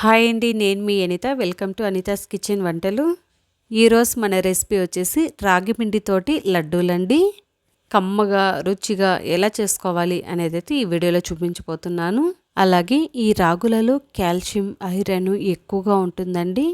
Hi అండి నేను మీ Anitha. Welcome to Anitha's kitchen వంటలు. ఈరోజు మన రెసిపీ వచ్చేసి రాగి పిండితోటి లడ్డూలండి. కమ్మగా రుచిగా ఎలా చేసుకోవాలి అనేది అయితే ఈ వీడియోలో చూపించబోతున్నాను. అలాగే ఈ రాగులలో కాల్షియం ఐరన్ ఎక్కువగా ఉంటుందండి.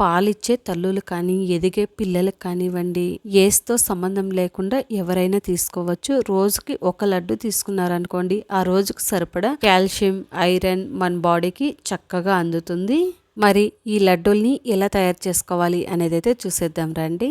పాలిచ్చే తల్లులు కానీ ఎదిగే పిల్లలకు కానివ్వండి ఏస్తో సంబంధం లేకుండా ఎవరైనా తీసుకోవచ్చు. రోజుకి ఒక లడ్డు తీసుకున్నారనుకోండి ఆ రోజుకి సరిపడా కాల్షియం ఐరన్ మన బాడీకి చక్కగా అందుతుంది. మరి ఈ లడ్డూల్ని ఎలా తయారు చేసుకోవాలి అనేది అయితే చూసేద్దాం రండి.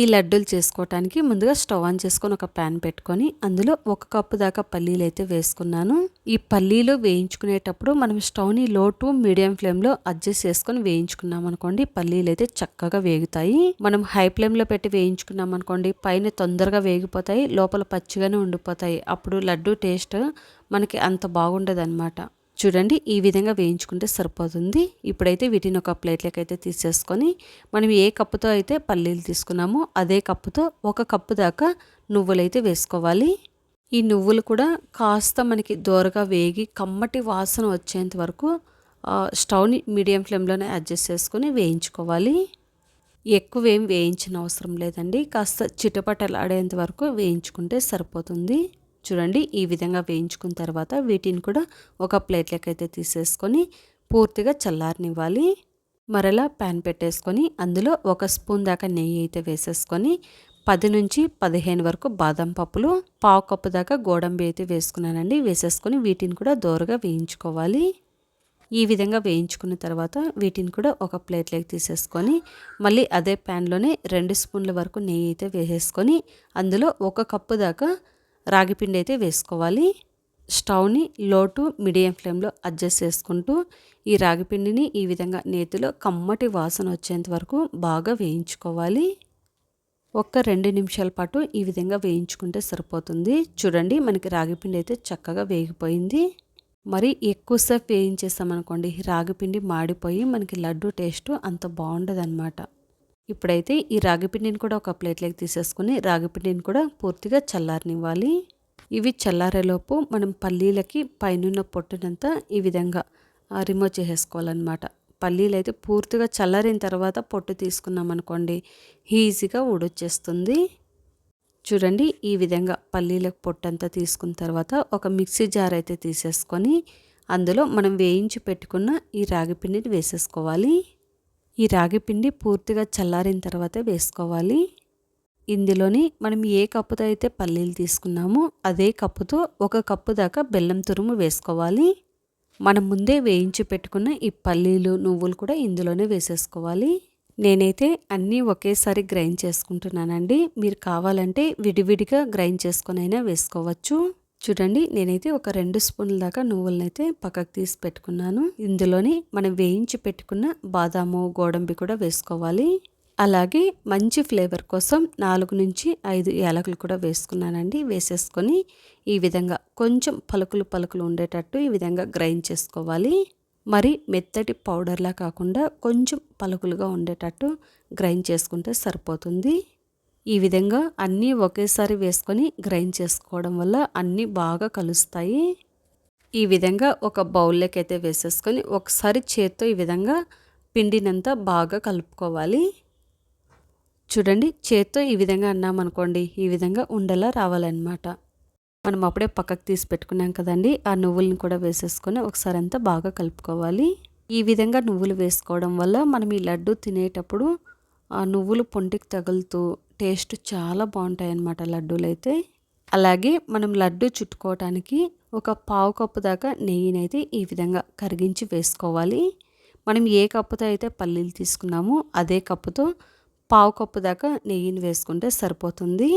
ఈ లడ్డూలు చేసుకోవటానికి ముందుగా స్టవ్ ఆన్ చేసుకొని ఒక ప్యాన్ పెట్టుకొని అందులో ఒక కప్పు దాకా పల్లీలు అయితే వేసుకున్నాను. ఈ పల్లీలు వేయించుకునేటప్పుడు మనం స్టవ్ని లో టు మీడియం ఫ్లేమ్లో అడ్జస్ట్ చేసుకొని వేయించుకున్నాం అనుకోండి పల్లీలు అయితే చక్కగా వేగుతాయి. మనం హై ఫ్లేమ్లో పెట్టి వేయించుకున్నాం అనుకోండి పైన తొందరగా వేగిపోతాయి లోపల పచ్చిగానే ఉండిపోతాయి. అప్పుడు లడ్డు టేస్ట్ మనకి అంత బాగుండదు అనమాట చూడండి ఈ విధంగా వేయించుకుంటే సరిపోతుంది. ఇప్పుడైతే వీటిని ఒక ప్లేట్లోకి అయితే తీసేసుకొని మనం ఏ కప్పుతో అయితే పల్లీలు తీసుకున్నామో అదే కప్పుతో ఒక కప్పు దాకా నువ్వులైతే వేసుకోవాలి. ఈ నువ్వులు కూడా కాస్త మనకి దోరగా వేగి కమ్మటి వాసన వచ్చేంత వరకు స్టవ్ని మీడియం ఫ్లేమ్లోనే అడ్జస్ట్ చేసుకొని వేయించుకోవాలి. ఎక్కువ ఏం వేయించిన అవసరం లేదండి. కాస్త చిటపటలాడేంత వరకు వేయించుకుంటే సరిపోతుంది. చూడండి ఈ విధంగా వేయించుకున్న తర్వాత వీటిని కూడా ఒక ప్లేట్లోకి అయితే తీసేసుకొని పూర్తిగా చల్లారనివ్వాలి. మరలా ప్యాన్ పెట్టేసుకొని అందులో ఒక స్పూన్ దాకా నెయ్యి అయితే వేసేసుకొని పది నుంచి పదిహేను వరకు బాదం పప్పులు పావు కప్పు దాకా గోడంబి అయితే వేసుకున్నానండి. వేసేసుకొని వీటిని కూడా దోరగా వేయించుకోవాలి. ఈ విధంగా వేయించుకున్న తర్వాత వీటిని కూడా ఒక ప్లేట్లోకి తీసేసుకొని మళ్ళీ అదే ప్యాన్లోనే రెండు స్పూన్ల వరకు నెయ్యి అయితే వేసేసుకొని అందులో ఒక కప్పు దాకా రాగిపిండి అయితే వేసుకోవాలి. స్టవ్ని లో టు మీడియం ఫ్లేమ్లో అడ్జస్ట్ చేసుకుంటూ ఈ రాగిపిండిని ఈ విధంగా నేతిలో కమ్మటి వాసన వచ్చేంత వరకు బాగా వేయించుకోవాలి. ఒక్క రెండు నిమిషాల పాటు ఈ విధంగా వేయించుకుంటే సరిపోతుంది. చూడండి మనకి రాగిపిండి అయితే చక్కగా వేగిపోయింది. మరి ఎక్కువసేపు వేయించేస్తామనుకోండి రాగిపిండి మాడిపోయి మనకి లడ్డు టేస్ట్ అంత బాగుండదు అనమాట ఇప్పుడైతే ఈ రాగిపిండిని కూడా ఒక ప్లేట్లోకి తీసేసుకుని రాగిపిండిని కూడా పూర్తిగా చల్లారనివ్వాలి. ఇవి చల్లారేలోపు మనం పల్లీలకి పైనున్న పొట్టునంతా ఈ విధంగా రిమూవ్ చేసేసుకోవాలన్నమాట. పల్లీలు అయితే పూర్తిగా చల్లారిన తర్వాత పొట్టు తీసుకున్నాం అనుకోండి ఈజీగా ఉడొచ్చేస్తుంది చూడండి ఈ విధంగా పల్లీలకు పొట్టంతా తీసుకున్న తర్వాత ఒక మిక్సీ జార్ అయితే తీసేసుకొని అందులో మనం వేయించి పెట్టుకున్న ఈ రాగి పిండిని వేసేసుకోవాలి. ఈ రాగి పిండి పూర్తిగా చల్లారిన తర్వాతే వేసుకోవాలి. ఇందులోని మనం ఏ కప్పుతో అయితే పల్లీలు తీసుకున్నామో అదే కప్పుతో ఒక కప్పు దాకా బెల్లం తురుము వేసుకోవాలి. మనం ముందే వేయించి పెట్టుకున్న ఈ పల్లీలు నువ్వులు కూడా ఇందులోనే వేసేసుకోవాలి. నేనైతే అన్నీ ఒకేసారి గ్రైండ్ చేసుకుంటున్నానండి. మీరు కావాలంటే విడివిడిగా గ్రైండ్ చేసుకొని అయినా వేసుకోవచ్చు. చూడండి నేనైతే ఒక రెండు స్పూన్ల దాకా నువ్వులనైతే పక్కకు తీసి పెట్టుకున్నాను. ఇందులోని మనం వేయించి పెట్టుకున్న బాదాము గోడంబి కూడా వేసుకోవాలి. అలాగే మంచి ఫ్లేవర్ కోసం నాలుగు నుంచి ఐదు యాలకులు కూడా వేసుకున్నానండి. వేసేసుకొని ఈ విధంగా కొంచెం పలుకులు పలుకులు ఉండేటట్టు ఈ విధంగా గ్రైండ్ చేసుకోవాలి. మరి మెత్తటి పౌడర్లా కాకుండా కొంచెం పలుకులుగా ఉండేటట్టు గ్రైండ్ చేసుకుంటే సరిపోతుంది. ఈ విధంగా అన్నీ ఒకేసారి వేసుకొని గ్రైండ్ చేసుకోవడం వల్ల అన్నీ బాగా కలుస్తాయి. ఈ విధంగా ఒక బౌల్లోకి అయితే వేసేసుకొని ఒకసారి చేత్తో ఈ విధంగా పిండినంతా బాగా కలుపుకోవాలి. చూడండి చేత్తో ఈ విధంగా అన్నామనుకోండి ఈ విధంగా ఉండలా రావాలన్నమాట. మనం అప్పుడే పక్కకు తీసి పెట్టుకున్నాం కదండి ఆ నువ్వుల్ని కూడా వేసేసుకొని ఒకసారి అంతా బాగా కలుపుకోవాలి. ఈ విధంగా నువ్వులు వేసుకోవడం వల్ల మనం ఈ లడ్డు తినేటప్పుడు ఆ నువ్వులు పొంటికి తగులుతూ టేస్ట్ చాలా బాగుంటాయి అన్నమాట లడ్డూలు అయితే అలాగే మనం లడ్డు చుట్టుకోవటానికి ఒక పావు కప్పు దాకా నెయ్యినైతే ఈ విధంగా కరిగించి వేసుకోవాలి. మనం ఏ కప్పుతో అయితే పల్లీలు తీసుకున్నామో అదే కప్పుతో పావు కప్పు దాకా నెయ్యిని వేసుకుంటే సరిపోతుంది.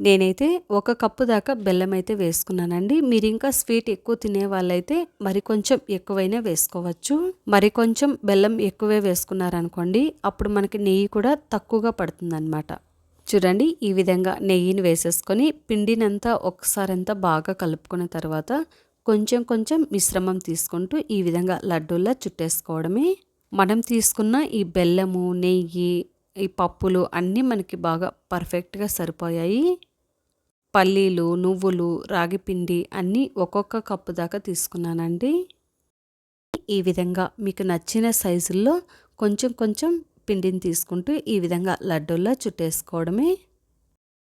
నేనైతే ఒక కప్పు దాకా బెల్లం అయితే వేసుకున్నానండి. మీరు ఇంకా స్వీట్ ఎక్కువ తినే వాళ్ళైతే మరి కొంచెం ఎక్కువైనా వేసుకోవచ్చు. మరి కొంచెం బెల్లం ఎక్కువే వేసుకున్నారనుకోండి అప్పుడు మనకి నెయ్యి కూడా తక్కువగా పడుతుందన్నమాట. చూడండి ఈ విధంగా నెయ్యిని వేసేసుకొని పిండినంతా ఒకసారంతా బాగా కలుపుకున్న తర్వాత కొంచెం కొంచెం మిశ్రమం తీసుకుంటూ ఈ విధంగా లడ్డూల్లా చుట్టేసుకోవడమే. మనం తీసుకున్న ఈ బెల్లము నెయ్యి ఈ పప్పులు అన్నీ మనకి బాగా పర్ఫెక్ట్గా సరిపోయాయి. పల్లీలు నువ్వులు రాగి పిండి అన్నీ ఒక్కొక్క కప్పు దాకా తీసుకున్నానండి. ఈ విధంగా మీకు నచ్చిన సైజుల్లో కొంచెం కొంచెం పిండిని తీసుకుంటూ ఈ విధంగా లడ్డూల్లా చుట్టేసుకోవడమే.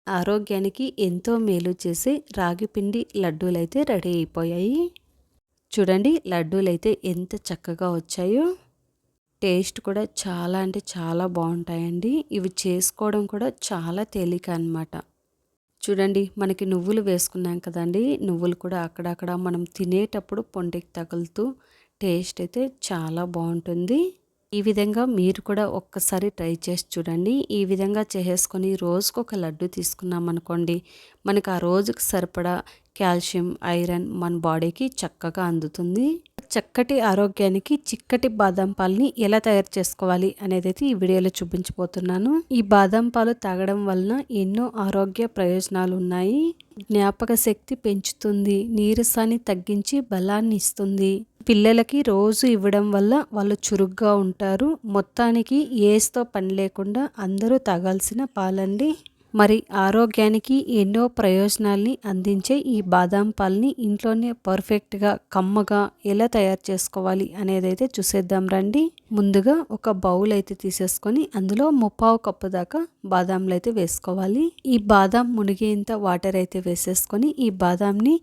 ఆరోగ్యానికి ఎంతో మేలు చేసే రాగి పిండి లడ్డూలైతే రెడీ అయిపోయాయి. చూడండి లడ్డూలైతే ఎంత చక్కగా వచ్చాయో. టేస్ట్ కూడా చాలా అంటే చాలా బాగుంటాయండి. ఇవి చేసుకోవడం కూడా చాలా తేలిక అనమాట చూడండి మనకి నువ్వులు వేసుకున్నాం కదండి. నువ్వులు కూడా అక్కడక్కడ మనం తినేటప్పుడు పొంటికి తగులుతూ టేస్ట్ అయితే చాలా బాగుంటుంది. ఈ విధంగా మీరు కూడా ఒక్కసారి ట్రై చేసి చూడండి. ఈ విధంగా చేసుకొని రోజుకు ఒక లడ్డు తీసుకున్నాం అనుకోండి మనకు ఆ రోజుకి సరిపడా కాల్షియం ఐరన్ మన బాడీకి చక్కగా అందుతుంది. చక్కటి ఆరోగ్యానికి చిక్కటి బాదం పాలని ఎలా తయారు చేసుకోవాలి అనేది అయితే ఈ వీడియోలో చూపించబోతున్నాను. ఈ బాదం పాలు తాగడం వలన ఎన్నో ఆరోగ్య ప్రయోజనాలు ఉన్నాయి. జ్ఞాపక శక్తి పెంచుతుంది నీరసాన్ని తగ్గించి బలాన్ని ఇస్తుంది. పిల్లలకి రోజు ఇవ్వడం వల్ల వాళ్ళు చురుగ్గా ఉంటారు. మొత్తానికి ఏస్తో పని లేకుండా అందరూ తాగాల్సిన పాలండి. మరి ఆరోగ్యానికి ఎన్నో ప్రయోజనాల్ని అందించే ఈ బాదాం పాలని ఇంట్లోనే పర్ఫెక్ట్గా కమ్మగా ఎలా తయారు చేసుకోవాలి అనేది అయితే చూసేద్దాం రండి. ముందుగా ఒక బౌల్ అయితే తీసేసుకొని అందులో ముప్పావు కప్పు దాకా బాదాంలు అయితే వేసుకోవాలి. ఈ బాదాం మునిగేంత వాటర్ అయితే వేసేసుకొని ఈ బాదాంని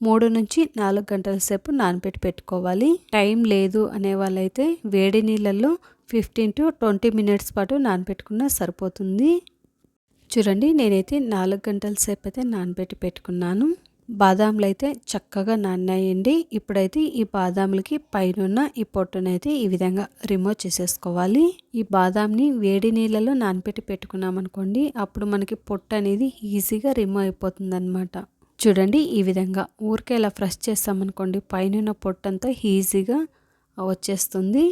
మూడు నుంచి నాలుగు గంటల సేపు నానబెట్టి పెట్టుకోవాలి. టైం లేదు అనే వాళ్ళైతే వేడి నీళ్ళల్లో ఫిఫ్టీన్ టు ట్వంటీ మినిట్స్ పాటు నానబెట్టుకున్నా సరిపోతుంది. చూడండి నేనైతే నాలుగు గంటల సేపు అయితే నానబెట్టి పెట్టుకున్నాను. బాదాంలు అయితే చక్కగా నానాయండి ఇప్పుడైతే ఈ బాదాంలకి పైన ఈ పొట్టునైతే ఈ విధంగా రిమూవ్ చేసేసుకోవాలి. ఈ బాదాంని వేడి నీళ్ళలో నానబెట్టి పెట్టుకున్నాం అనుకోండి అప్పుడు మనకి పొట్టు అనేది ఈజీగా రిమూవ్ అయిపోతుంది అనమాట చూడండి ఈ విధంగా ఊరికే ఇలా ఫ్రెష్ చేస్తామనుకోండి పైన పొట్టంతా ఈజీగా వచ్చేస్తుంది.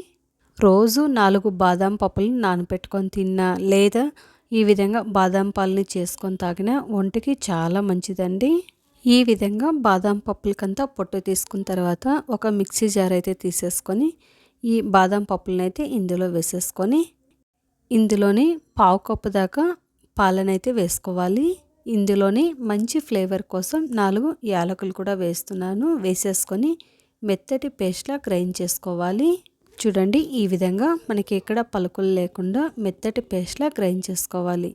రోజు నాలుగు బాదాం పప్పులు నానబెట్టుకొని తిన్నా లేదా ఈ విధంగా బాదం పాలని చేసుకొని తాగినా ఒంటికి చాలా మంచిదండి. ఈ విధంగా బాదం పప్పులకంతా పొట్టు తీసుకున్న తర్వాత ఒక మిక్సీ జార్ అయితే తీసేసుకొని ఈ బాదం పప్పులను అయితే ఇందులో వేసేసుకొని ఇందులోని పావు కప్పు దాకా పాలనైతే వేసుకోవాలి. ఇందులోనే మంచి ఫ్లేవర్ కోసం నాలుగు యాలకులు కూడా వేస్తున్నాను. వేసేసుకొని మెత్తటి పేస్ట్లా గ్రైండ్ చేసుకోవాలి. చూడండి ఈ విధంగా మనకి ఎక్కడ పలుకులు లేకుండా మెత్తటి పేస్ట్లా గ్రైండ్ చేసుకోవాలి.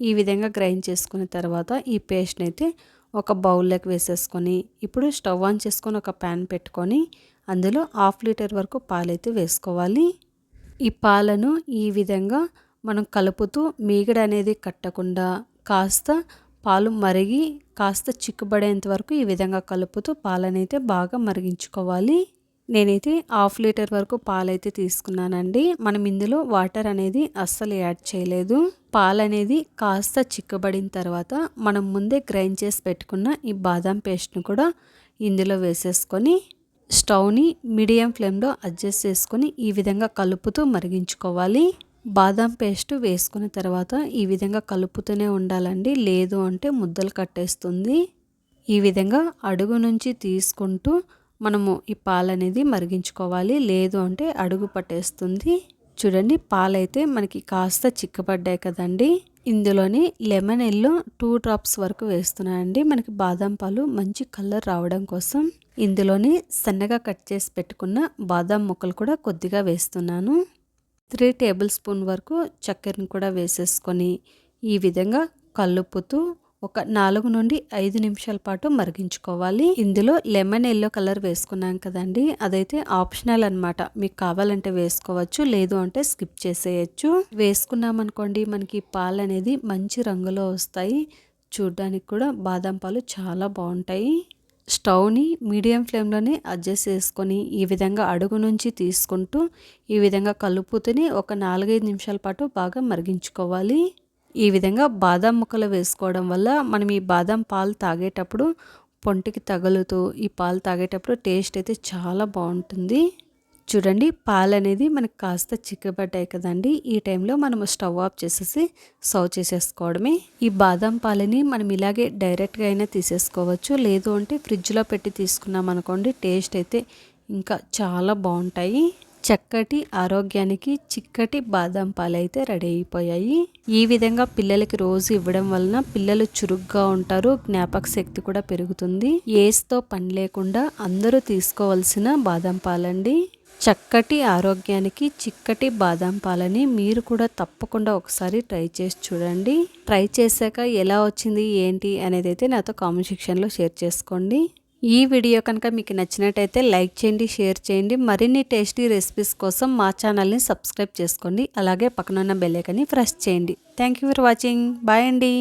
ఈ విధంగా గ్రైండ్ చేసుకున్న తర్వాత ఈ పేస్ట్ని అయితే ఒక బౌల్లోకి వేసేసుకొని ఇప్పుడు స్టవ్ ఆన్ చేసుకొని ఒక ప్యాన్ పెట్టుకొని అందులో హాఫ్ లీటర్ వరకు పాలైతే వేసుకోవాలి. ఈ పాలను ఈ విధంగా మనం కలుపుతూ మీగడ అనేది కట్టకుండా కాస్త పాలు మరిగి కాస్త చిక్కుబడేంత వరకు ఈ విధంగా కలుపుతూ పాలనైతే బాగా మరిగించుకోవాలి. నేనైతే హాఫ్ లీటర్ వరకు పాలైతే తీసుకున్నానండి. మనం ఇందులో వాటర్ అనేది అస్సలు యాడ్ చేయలేదు. పాలు అనేది కాస్త చిక్కబడిన తర్వాత మనం ముందే గ్రైండ్ చేసి పెట్టుకున్న ఈ బాదం పేస్ట్ను కూడా ఇందులో వేసేసుకొని స్టవ్ని మీడియం ఫ్లేమ్లో అడ్జస్ట్ చేసుకొని ఈ విధంగా కలుపుతూ మరిగించుకోవాలి. బాదం పేస్ట్ వేసుకున్న తర్వాత ఈ విధంగా కలుపుతూనే ఉండాలండి. లేదు అంటే ముద్దలు కట్టేస్తుంది. ఈ విధంగా అడుగు నుంచి తీసుకుంటూ మనము ఈ పాలు అనేది మరిగించుకోవాలి. లేదు అంటే అడుగు పట్టేస్తుంది. చూడండి పాలైతే మనకి కాస్త చిక్కబడ్డాయి కదండి. ఇందులోని లెమన్ ఎల్లో టూ డ్రాప్స్ వరకు వేస్తున్నానండి మనకి బాదం పాలు మంచి కలర్ రావడం కోసం. ఇందులోని సన్నగా కట్ చేసి పెట్టుకున్న బాదం ముక్కలు కూడా కొద్దిగా వేస్తున్నాను. త్రీ టేబుల్ స్పూన్ వరకు చక్కెరను కూడా వేసేసుకొని ఈ విధంగా కలుపుతూ ఒక నాలుగు నుండి ఐదు నిమిషాల పాటు మరిగించుకోవాలి. ఇందులో లెమన్ ఎల్లో కలర్ వేసుకున్నాం కదండి. అదైతే ఆప్షనల్ అనమాట మీకు కావాలంటే వేసుకోవచ్చు లేదు అంటే స్కిప్ చేసేయచ్చు. వేసుకున్నామనుకోండి మనకి పాలు అనేది మంచి రంగులో వస్తాయి. చూడ్డానికి కూడా బాదం పాలు చాలా బాగుంటాయి. స్టవ్ని మీడియం ఫ్లేమ్లోనే అడ్జస్ట్ చేసుకొని ఈ విధంగా అడుగు నుంచి తీసుకుంటూ ఈ విధంగా కలుపుతూనే ఒక నాలుగైదు నిమిషాల పాటు బాగా మరిగించుకోవాలి. ఈ విధంగా బాదం ముక్కలు వేసుకోవడం వల్ల మనం ఈ బాదం పాలు తాగేటప్పుడు పొంటికి తగులుతూ ఈ పాలు తాగేటప్పుడు టేస్ట్ అయితే చాలా బాగుంటుంది. చూడండి పాలు అనేది మనకు కాస్త చిక్కబడ్డాయి కదండి. ఈ టైంలో మనం స్టవ్ ఆఫ్ చేసేసి సర్వ్ చేసేసుకోవడమే. ఈ బాదం పాలని మనం ఇలాగే డైరెక్ట్గా అయినా తీసేసుకోవచ్చు. లేదు అంటే ఫ్రిడ్జ్లో పెట్టి తీసుకున్నాం అనుకోండి టేస్ట్ అయితే ఇంకా చాలా బాగుంటాయి. చక్కటి ఆరోగ్యానికి చిక్కటి బాదం పాలు అయితే రెడీ అయిపోయాయి. ఈ విధంగా పిల్లలకి రోజు ఇవ్వడం వలన పిల్లలు చురుగ్గా ఉంటారు జ్ఞాపక శక్తి కూడా పెరుగుతుంది. ఏస్తో పని లేకుండా అందరూ తీసుకోవాల్సిన బాదం పాలండి. చక్కటి ఆరోగ్యానికి చిక్కటి బాదం పాలని మీరు కూడా తప్పకుండా ఒకసారి ట్రై చేసి చూడండి. ట్రై చేశాక ఎలా వచ్చింది ఏంటి అనేది అయితే నాతో కామెంట్ సెక్షన్లో షేర్ చేసుకోండి. ఈ వీడియో కనుక మీకు నచ్చినట్టయితే లైక్ చేయండి షేర్ చేయండి. మరిన్ని టేస్టీ రెసిపీస్ కోసం మా ఛానల్ని సబ్స్క్రైబ్ చేసుకోండి. అలాగే పక్కనున్న బెల్లైకని ప్రెస్ చేయండి. Thank you for watching. Bye అండి.